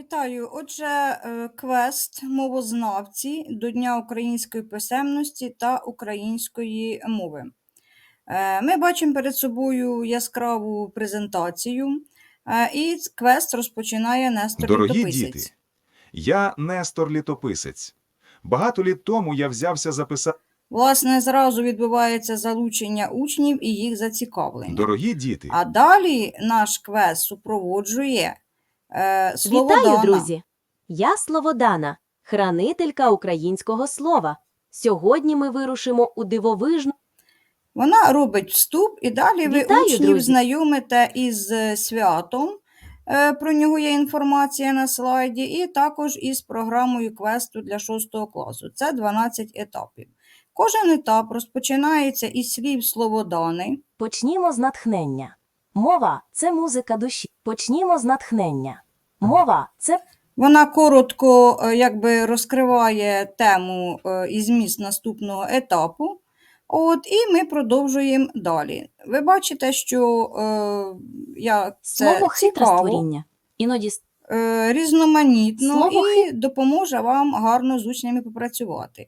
Вітаю! Отже, е, квест мовознавці до Дня української писемності та української мови. Е, Ми бачимо перед собою яскраву презентацію, е, і квест розпочинає Нестор Дорогі Літописець. діти, я Нестор Літописець. Багато літ тому я взявся записати. Власне, зразу відбувається залучення учнів і їх зацікавлення. Дорогі діти, А далі наш квест супроводжує е, слово Вітаю, «дана». друзі! Я Словодана, хранителька українського слова. Сьогодні ми вирушимо у дивовижну Вона робить вступ, і далі ви Вітаю, учнів друзі! знайомите із е, святом. Е, Про нього є інформація на слайді, і також із програмою квесту для 6 класу. Це 12 етапів. Кожен етап розпочинається із слів словодани. Почнімо з натхнення. Мова це музика душі. Почнімо з натхнення. Мова це Вона коротко е, якби, розкриває тему е, і зміст наступного етапу. От, і ми продовжуємо далі. Ви бачите, що е, я, це слово цікаво. Іноді е, різноманітно Слово і допоможе вам гарно з учнями попрацювати.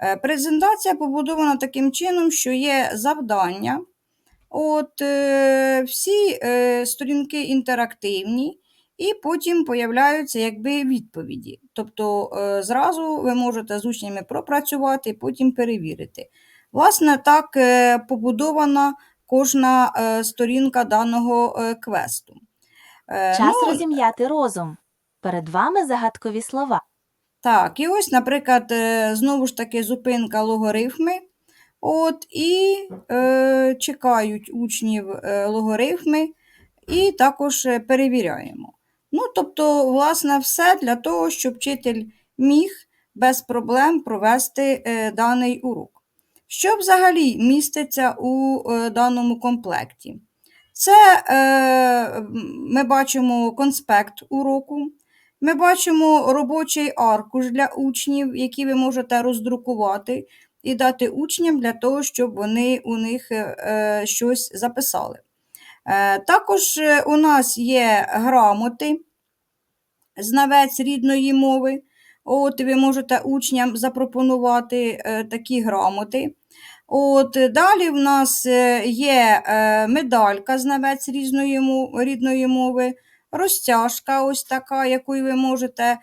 Е, Презентація побудована таким чином, що є завдання. От, е, всі е, сторінки інтерактивні, і потім появляються якби відповіді. Тобто е, зразу ви можете з учнями пропрацювати, потім перевірити. Власне, так е, побудована кожна е, сторінка даного е, квесту. Е, час ну, розім'яти розум. Перед вами загадкові слова. Так, і ось, наприклад, е, знову ж таки зупинка логарифми. От, і е, чекають учнів е, логарифми, і також е, перевіряємо. Ну, тобто, власне, все для того, щоб вчитель міг без проблем провести е, даний урок. Що взагалі міститься у е, даному комплекті? Це е, ми бачимо конспект уроку. Ми бачимо робочий аркуш для учнів, який ви можете роздрукувати і дати учням для того, щоб вони у них е, щось записали. Е, Також е, у нас є грамоти, знавець рідної мови. От ви можете учням запропонувати такі грамоти. От, далі в нас є медалька знавець різної рідної мови, розтяжка ось така, якою ви можете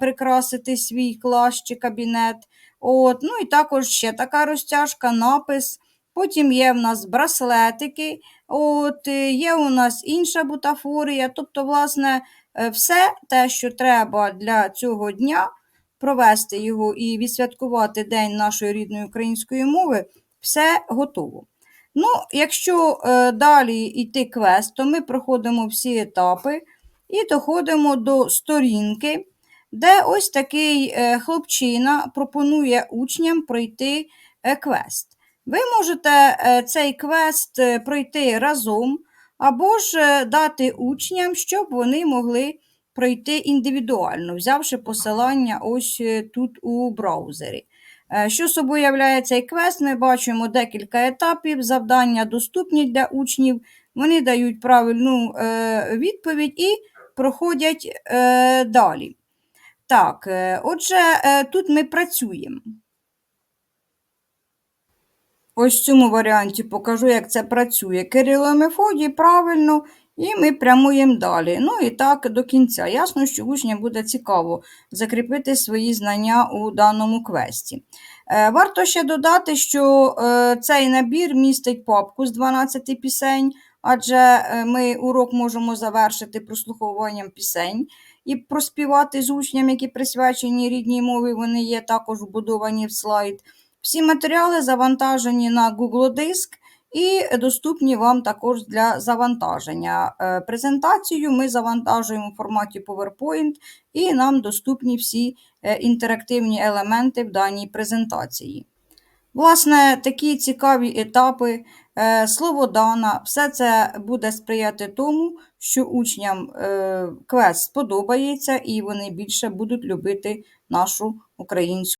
прикрасити свій клас чи кабінет. От, ну і також ще така розтяжка, напис. Потім є в нас браслетики, от, е, є у нас інша бутафорія. Тобто, власне, е, все те, що треба для цього дня, провести його і відсвяткувати День нашої рідної української мови, все готово. Ну, якщо е, далі йти квест, то ми проходимо всі етапи і доходимо до сторінки, де ось такий е, хлопчина пропонує учням пройти е, квест. Ви можете е, цей квест пройти разом, або ж дати учням, щоб вони могли пройти індивідуально, взявши посилання ось тут у браузері. Що собою являє цей квест? Ми бачимо декілька етапів, завдання доступні для учнів, вони дають правильну відповідь і проходять далі. Так, е, отже, е, тут ми працюємо. Ось в цьому варіанті покажу, як це працює. Кирило і Мефодій правильно, і ми прямуємо далі. Ну і так до кінця. Ясно, що учням буде цікаво закріпити свої знання у даному квесті. Е, Варто ще додати, що цей набір містить папку з 12 пісень, адже е, ми урок можемо завершити прослуховуванням пісень і проспівати з учням, які присвячені рідній мові, вони є також вбудовані в слайд. Всі матеріали завантажені на Google Диск і доступні вам також для завантаження. Е, Презентацію ми завантажуємо в форматі PowerPoint, і нам доступні всі е, інтерактивні елементи в даній презентації. Власне, такі цікаві етапи, е, словодана, все це буде сприяти тому, що учням е, квест сподобається і вони більше будуть любити нашу українську.